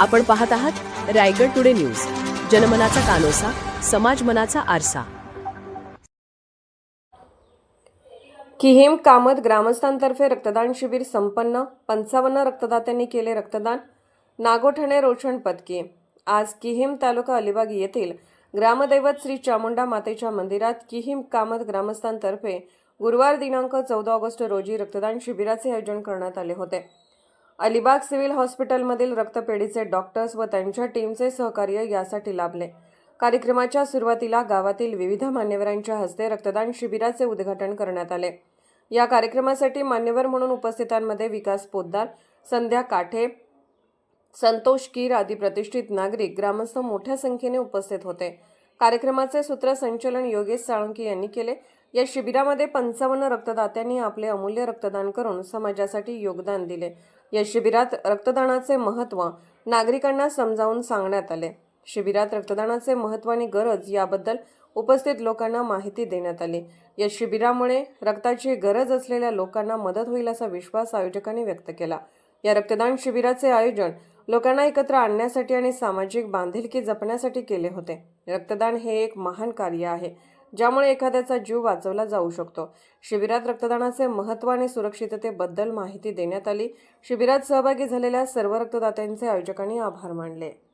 आपण पाहत आहात रायगड टुडे न्यूज. जनमनाचा कानोसा समाज मनाचा आरसा. किहिम कामत ग्रामस्थांतर्फे रक्तदान शिबिर संपन्न. पंचावन्न रक्तदात्यांनी केले रक्तदान. नागोठणे रोशन पदके. आज किहेम तालुका अलिबाग येथील ग्रामदैवत श्री चामुंडा मातेच्या मंदिरात किहिम कामत ग्रामस्थांतर्फे गुरुवार दिनांक चौदा ऑगस्ट रोजी रक्तदान शिबिराचे आयोजन करण्यात आले होते. अलिबाग सिव्हिल हॉस्पिटलमधील रक्तपेढीचे डॉक्टर्स व त्यांच्या टीमचे सहकार्य यासाठी लाभले. कार्यक्रमाच्या सुरुवातीला गावातील विविध मान्यवरांच्या हस्ते रक्तदान शिबिराचे उद्घाटन करण्यात आले. या कार्यक्रमासाठी मान्यवर म्हणून उपस्थितांमध्ये विकास पोद्दार संध्या काठे संतोष कीर आदी प्रतिष्ठित नागरिक ग्रामस्थ मोठ्या संख्येने उपस्थित होते. कार्यक्रमाचे सूत्रसंचलन योगेश साळुंके यांनी केले. या शिबिरामध्ये पंचावन्न रक्तदात्यांनी आपले अमूल्य रक्तदान करून समाजासाठी योगदान दिले. या शिबिरात रक्तदानाचे महत्त्व नागरिकांना समजावून सांगण्यात आले. शिबिरात रक्तदानाचे महत्त्व आणि गरज याबद्दल उपस्थित लोकांना माहिती देण्यात आली. या शिबिरामुळे रक्ताची गरज असलेल्या लोकांना मदत होईल असा विश्वास आयोजकांनी व्यक्त केला. या रक्तदान शिबिराचे आयोजन लोकांना एकत्र आणण्यासाठी आणि सामाजिक बांधिलकी जपण्यासाठी केले होते. रक्तदान हे एक महान कार्य आहे. ज्यामुळे एखाद्याचा जीव वाचवला जाऊ शकतो. शिबिरात रक्तदानाचे महत्त्व आणि सुरक्षिततेबद्दल माहिती देण्यात आली. शिबिरात सहभागी झालेल्या सर्व रक्तदात्यांचे आयोजकांनी आभार मानले.